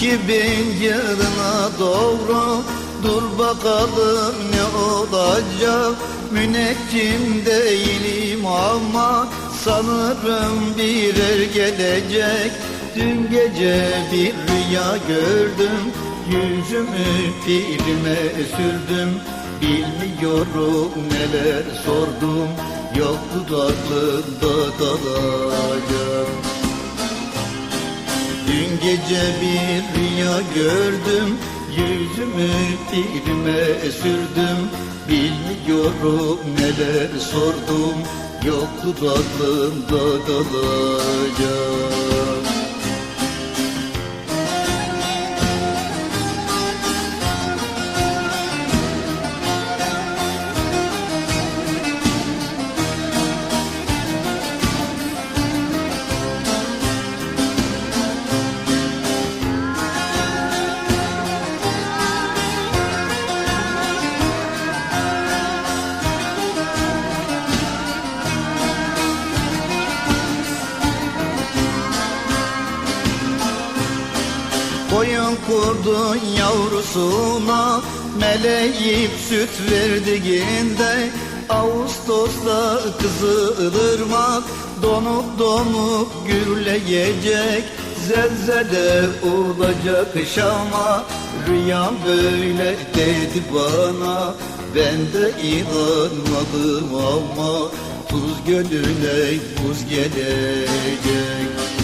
2000 yılına doğru Dur bakalım ne olacak. Müneccim değilim ama Sanırım bir er gelecek. Dün gece bir rüya gördüm Yüzümü filme sürdüm. Bilmiyorum neler sordum Yok dudaklarında kalacak Dün gece bir rüya gördüm. Yüzümü filme sürdüm. Bilmiyorum neler sordum. Yok dudaklarında kalacak Koyun kurdun yavrusuna Meleğip süt verdiğinde Ağustos'ta kızılırmak Donup donup gürleyecek. Zelzele olacak Şam'a Rüyam böyle dedi bana. Ben de inanmadım ama Tuz gönüle buz gelecek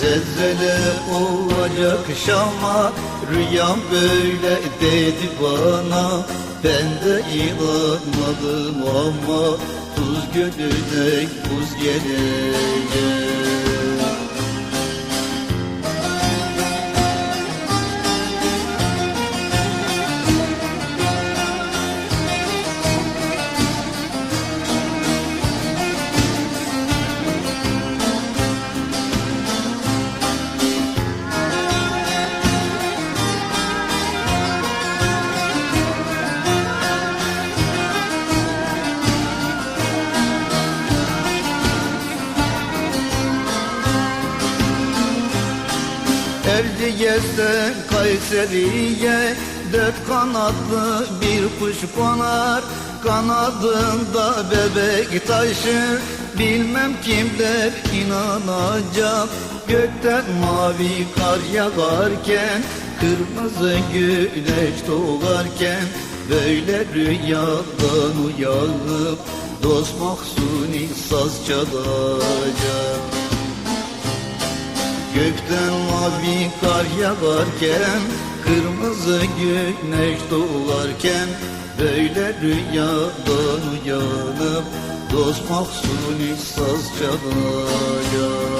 Zelzele olacak Şam'a Rüyam böyle dedi bana. Ben de inanmadım ama Tuz gönüle buz gelecek Erciyes'ten Kayseri'ye Dört kanatlı bir kuş konar. Kanadında bebek taşır Bilmem kimler inanacak. Gökten mavi kar yağarken Kırmızı güneş doğarken Böyle rüyadan uyanıp Dost mahzuni saz çalacak Gökten mavi kar yağarken Kırmızı güneş doğarken Böyle rüyadan uyanıp Dost mahzuni saz çalacak